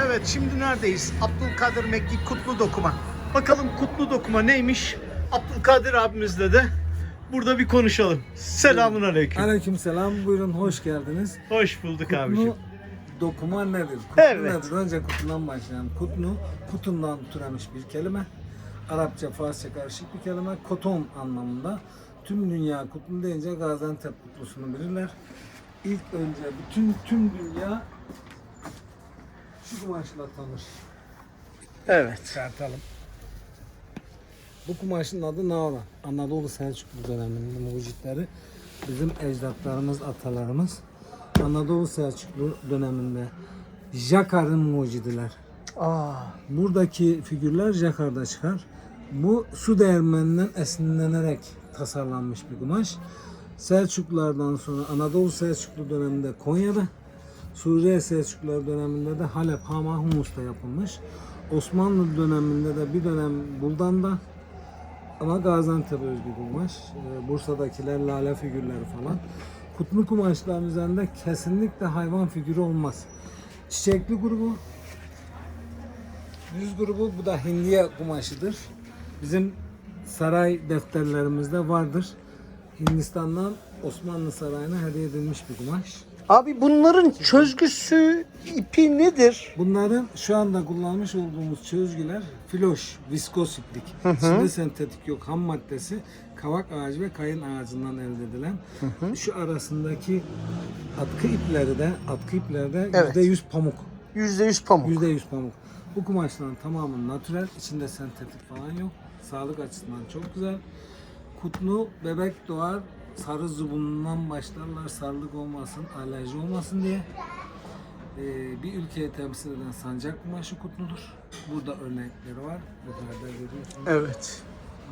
Evet şimdi neredeyiz? Abdülkadir Mekki Kutlu Dokuma. Bakalım Kutlu Dokuma neymiş? Abdülkadir abimizle de burada bir konuşalım. Selamun aleyküm. Aleyküm selam. Buyurun hoş geldiniz. Hoş bulduk abiciğim. Kutlu dokuma nedir? Kutlu Evet. nedir? Önce kutundan başlayalım. Kutlu, kutundan türemiş bir kelime. Arapça, Farsça karışık bir kelime. Koton anlamında. Tüm dünya kutlu deyince Gaziantep kutlusunu bilirler. İlk önce bütün tüm dünya şu kumaşla tanır. Evet. Çıkartalım. Bu kumaşın adı Naura. Anadolu Selçuklu döneminin mucitleri. Bizim ecdatlarımız, atalarımız. Anadolu Selçuklu döneminde Jakar'ın mucidiler. Aa, Buradaki figürler Jakar'da çıkar. Bu su değirmeninden esinlenerek tasarlanmış bir kumaş. Selçuklulardan sonra Anadolu Selçuklu döneminde Konya'da, Suriye Selçuklular döneminde de Halep, Hama, Humus'ta yapılmış. Osmanlı döneminde de bir dönem Buldan'da ama Gaziantep'e özgü kumaş. Ee, Bursa'dakiler lale figürleri falan. Kutlu kumaşların üzerinde kesinlikle hayvan figürü olmaz. Çiçekli grubu, Yüz grubu bu da hindiye kumaşıdır. Bizim saray defterlerimizde vardır. Hindistan'dan Osmanlı Sarayı'na hediye edilmiş bir kumaş. Abi bunların çözgüsü ipi nedir? Bunların şu anda kullanmış olduğumuz çözgüler filoş, viskos iplik. İçinde sentetik yok. Ham maddesi kavak ağacı ve kayın ağacından elde edilen. Şu arasındaki atkı ipleri de atkı ipleri de Evet. %100 pamuk. %100 pamuk. %100 pamuk. Bu kumaşların tamamı natürel, içinde sentetik falan yok. Sağlık açısından çok güzel. Kutlu bebek doğar, sarı zubundan başlarlar, sarılık olmasın, alerji olmasın diye. Ee, bir ülkeye temsil eden sancak kumaşı kutludur. Burada örnekleri var. Yukarıda görüyorsunuz. Evet.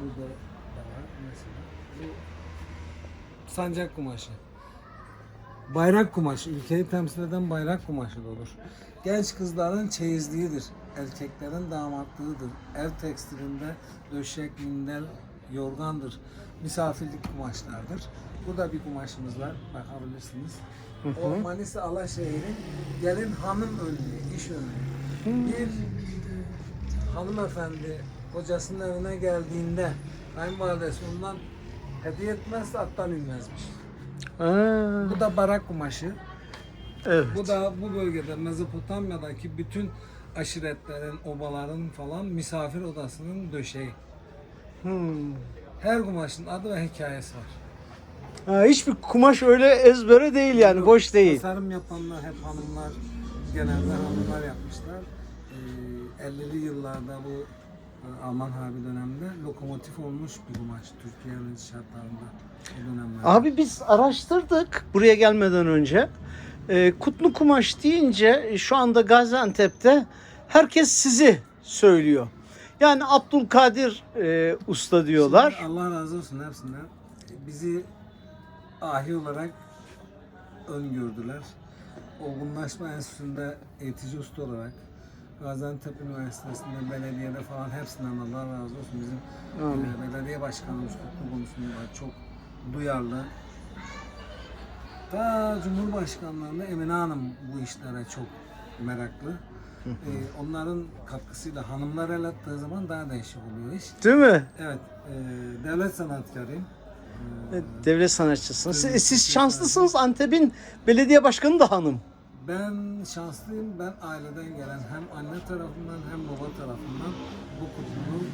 Burada da var mesela. Bu sancak kumaşı. Bayrak kumaşı, ülkeyi temsil eden bayrak kumaşı da olur. Genç kızların çeyizliğidir, erkeklerin damatlığıdır. Ev tekstilinde döşek, minder, yorgandır. Misafirlik kumaşlardır. Burada bir kumaşımız var, bakabilirsiniz. O Manisa Alaşehir'in gelin hanım önlüğü, iş önlüğü. Bir hanımefendi kocasının evine geldiğinde kayınvalidesi ondan hediye etmezse attan inmezmiş. Aa, Bu da barak kumaşı. evet. Bu da bu bölgede Mezopotamya'daki bütün aşiretlerin, obaların falan misafir odasının döşeği. Hmm. Her kumaşın adı ve hikayesi var. Ha, hiçbir kumaş öyle ezbere değil yani boş değil. Tasarım yapanlar hep hanımlar, genelde hanımlar yapmışlar. Ee, 50'li yıllarda bu e, Alman Harbi döneminde lokomotif olmuş bir kumaş Türkiye'nin şartlarında dönemlerde. Abi biz araştırdık buraya gelmeden önce. Ee, kutlu kumaş deyince e, şu anda Gaziantep'te herkes sizi söylüyor. Yani Abdülkadir e, usta diyorlar. Şimdi Allah razı olsun hepsinden. Bizi ahi olarak öngördüler. Olgunlaşma Enstitüsü'nde eğitici usta olarak Gaziantep Üniversitesi'nde, belediyede falan hepsinden Allah razı olsun. Bizim e, belediye başkanımız kutlu konusunda çok duyarlı. Ta Cumhurbaşkanlarında Emine Hanım bu işlere çok meraklı. E, onların katkısıyla hanımlar el attığı zaman daha değişik oluyor iş. Değil mi? Evet, e, devlet sanatkarıyım. E, Devlet sanatçısınız. Siz, Evet, siz çok şanslısınız Antep'in belediye başkanı da hanım. ben şanslıyım. Ben aileden gelen hem anne tarafından hem baba tarafından bu kutluluğun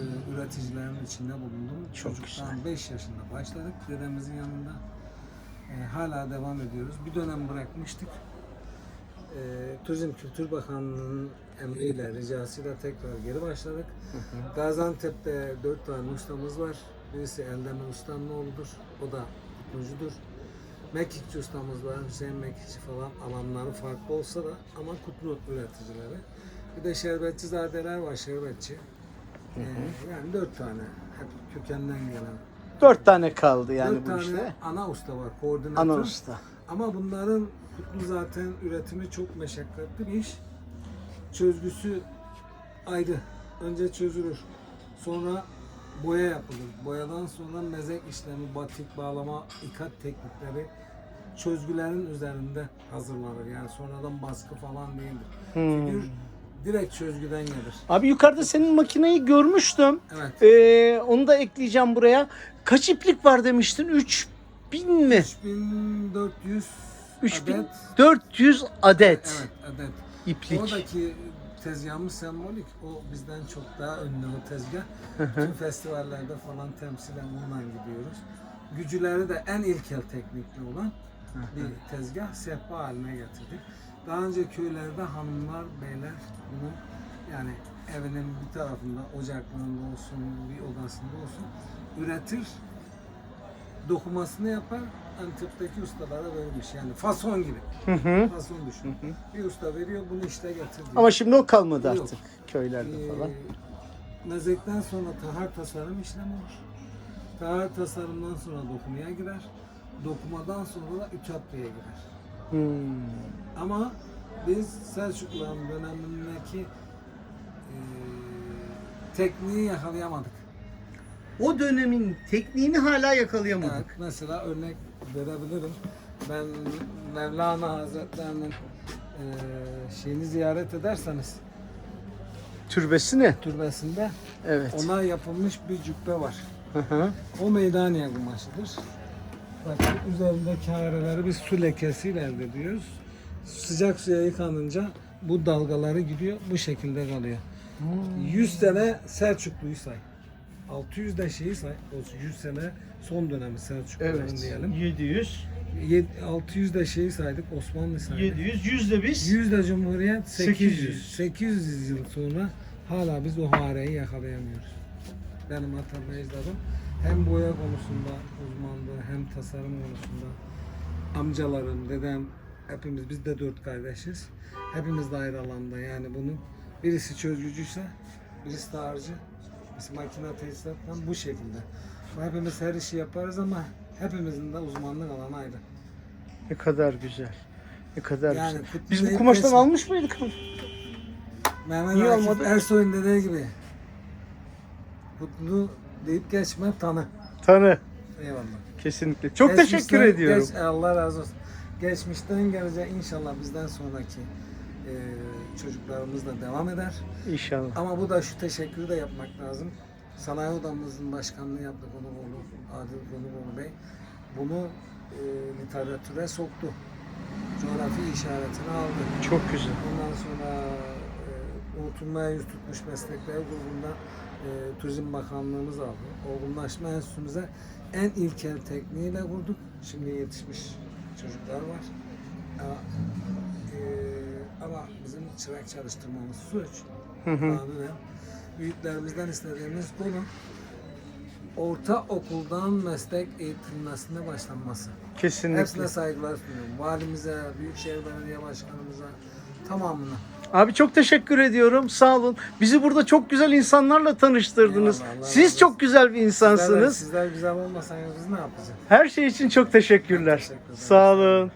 e, üreticilerinin içinde bulundum. Çok Çocuktan 5 yaşında başladık dedemizin yanında. E, hala devam ediyoruz. Bir dönem bırakmıştık. Turizm Kültür Bakanlığı'nın emriyle, ricasıyla tekrar geri başladık. Gaziantep'te 4 tane ustamız var. Birisi Eldemir Ustanoğlu'dur. O da kutlucudur. Mekikçi ustamız var. Hüseyin Mekikçi falan alanları farklı olsa da ama kutlu üreticileri. Bir de şerbetçi zadeler var, şerbetçi. Ee, yani dört tane. Hep kökenden gelen. Dört tane kaldı yani dört bu tane işte. ana usta var, koordinatör. Ana usta. Ama bunların kutlu zaten üretimi çok meşakkatli bir iş. Çözgüsü ayrı. Önce çözülür. Sonra boya yapılır. Boyadan sonra mezek işlemi, batik, bağlama, ikat teknikleri çözgülerin üzerinde hazırlanır. Yani sonradan baskı falan değildir. Hmm. Figür direkt çözgüden gelir. Abi yukarıda senin makineyi görmüştüm. Evet. Ee, onu da ekleyeceğim buraya. Kaç iplik var demiştin? 3000 mi? 3400 adet. 3400 adet Evet adet. iplik. Oradaki tezgahımız sembolik. O bizden çok daha önlü o tezgah. Tüm festivallerde falan temsilen ondan gidiyoruz. Gücüleri de en ilkel teknikli olan bir tezgah sehpa haline getirdik. Daha önce köylerde hanımlar, beyler bunu yani evinin bir tarafında, ocaklığında olsun, bir odasında olsun üretir, dokumasını yapar, Antep'teki ustalara verilmiş. Yani fason gibi. Hı hı. Fason düşün. Bir usta veriyor, bunu işte getir diyor. Ama şimdi o kalmadı Yok. artık köylerde Ee, falan. Mezekten sonra tahar tasarım işlemi olur. Tahar tasarımdan sonra dokumaya girer. Dokumadan sonra da ütopyaya girer. Hmm. Ama biz Selçukluların dönemindeki e, tekniği yakalayamadık. O dönemin tekniğini hala yakalayamadık. Evet, mesela örnek verebilirim. Ben Mevlana Hazretlerinin e, şeyini ziyaret ederseniz Türbesi ne? türbesinde Evet. ona yapılmış bir cübbe var. Hı hı. O meydaniye kumaşıdır. Bakın üzerindeki hareleri biz su lekesiyle elde ediyoruz. Sıcak suya yıkanınca bu dalgaları gidiyor, bu şekilde kalıyor. 100 sene Selçuklu'yu say. 600 de şeyi say. O 100 sene son dönemi Selçukluların Evet. diyelim. 700. Yed- 600 de şeyi saydık, Osmanlı saydık. 700. 100 de biz. 100 de Cumhuriyet 800. 800. 800 yıl sonra hala biz o hareyi yakalayamıyoruz. Benim atam ecdadım hem boya konusunda uzmandı hem tasarım konusunda amcalarım, dedem hepimiz biz de dört kardeşiz. Hepimiz de ayrı alanda yani bunun birisi çözgücüyse birisi tarihçi, birisi makine tesisattan bu şekilde. Hepimiz her işi yaparız ama hepimizin de uzmanlık alanı ayrı. Ne kadar güzel. Ne kadar Yani güzel. kutlu Biz bu kumaştan geçme. almış mıydık? Mehmet Niye Akif olmadı? Ersoy'un dediği gibi kutlu deyip geçme tanı. Tanı. Eyvallah. Kesinlikle. Çok Geçmişten teşekkür ediyorum. geç- Allah razı olsun. Geçmişten gelecek inşallah bizden sonraki e, çocuklarımız da devam eder. İnşallah. Ama bu da şu teşekkürü de yapmak lazım. Sanayi Odamızın başkanlığı yaptık Onugoğlu, Adil Onugoğlu Bey. Bunu e, literatüre soktu. Coğrafi işaretini aldı. Çok güzel. Ondan sonra e, unutulmaya yüz tutmuş meslekler grubunda e, Turizm Bakanlığımız aldı. Olgunlaşma enstitümüze en ilkel tekniğiyle kurduk. Şimdi yetişmiş çocuklar var. Ama, e, ama bizim çırak çalıştırmamız suç. Kanunen. Büyüklerimizden istediğimiz bunun orta okuldan meslek eğitilmesine başlanması. Kesinlikle. Hepsine saygılar sunuyorum. Valimize, Büyükşehir Belediye Başkanımıza tamamına. Abi çok teşekkür ediyorum. Sağ olun. Bizi burada çok güzel insanlarla tanıştırdınız. Eyvallah, Allah Siz razı çok güzel bir Sizler, insansınız. sizler güzel olmasanız biz ne yapacağız? Her şey için çok teşekkürler. Ben teşekkür ederim. Sağ olun.